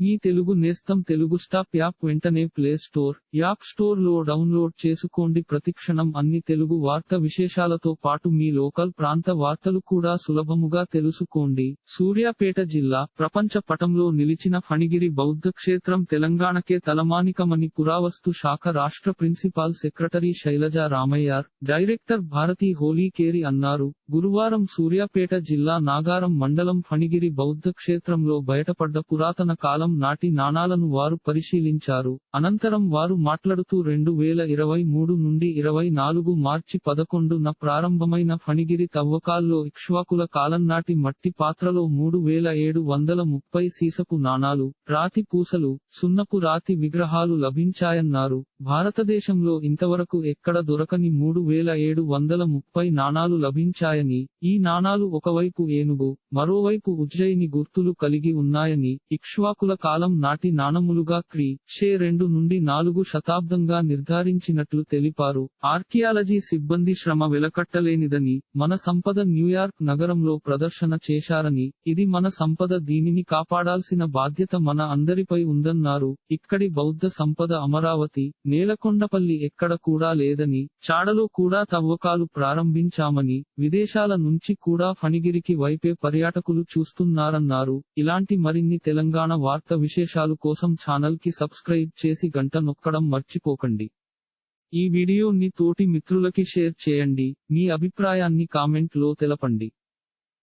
మీ తెలుగు నేస్తం Telugu stop app వెంటనే play store app స్టోర్లో డౌన్లోడ్ చేసుకోండి. ప్రతిక్షణం అన్ని తెలుగు వార్త విశేషాలతో పాటు మీ లోకల్ ప్రాంత వార్తలు కూడా సులభముగా తెలుసుకోండి. సూర్యాపేట జిల్లా ప్రపంచ పటంలో నిలిచిన ఫణిగిరి బౌద్ధ క్షేత్రం తెలంగాణకే తలమానికమని పురావస్తు శాఖ రాష్ట్ర principal secretary Shailaja Ramaiyar director Bharathi Holikeri అన్నారు. గురువారం సూర్యాపేట జిల్లా నాగారం మండలం ఫణిగిరి బౌద్ధ క్షేత్రంలో బయటపడ్డ పురాతన కాలం నాటి నాణాలను వారు పరిశీలించారు. అనంతరం వారు మాట్లాడుతూ రెండు వేల ఇరవై మూడు నుండి ఇరవై నాలుగు మార్చి పదకొండున ప్రారంభమైన ఫణిగిరి తవ్వకాల్లో ఇక్ష్వాకుల కాలం నాటి మట్టి పాత్రలో మూడు వేల ఏడు వందల ముప్పై సీసపు నాణాలు రాతి పూసలు సున్నపు రాతి విగ్రహాలు లభించాయన్నారు. భారతదేశంలో ఇంతవరకు ఎక్కడ దొరకని మూడు వేల ఏడు వందల ముప్పై నాణాలు లభించాయని ఈ నాణాలు ఒకవైపు ఏనుగు మరోవైపు ఉజ్జయిని గుర్తులు కలిగి ఉన్నాయని ఇక్ష్వాకుల కాలం నాటి నాణములుగా క్రీ షే రెండు నుండి నాలుగు శతాబ్దంగా నిర్ధారించినట్లు తెలిపారు. ఆర్కియాలజీ సిబ్బంది శ్రమ వెలకట్టలేనిదని మన సంపద న్యూయార్క్ నగరంలో ప్రదర్శన చేశారని ఇది మన సంపద దీనిని కాపాడాల్సిన బాధ్యత మన అందరిపై ఉందన్నారు. ఇక్కడి బౌద్ధ సంపద అమరావతి నేలకొండపల్లి ఎక్కడ కూడా లేదని చాడలో కూడా తవ్వకాలు ప్రారంభించామని విదేశాల నుంచి కూడా ఫణిగిరికి వైపే పర్యాటకులు చూస్తున్నారన్నారు. ఇలాంటి మరిన్ని తెలంగాణ వార్త విశేషాలు కోసం ఛానల్కి సబ్స్క్రైబ్ చేసి గంట నొక్కడం మర్చిపోకండి. ఈ వీడియోని తోటి మిత్రులకి షేర్ చేయండి. మీ అభిప్రాయాన్ని కామెంట్లో తెలపండి.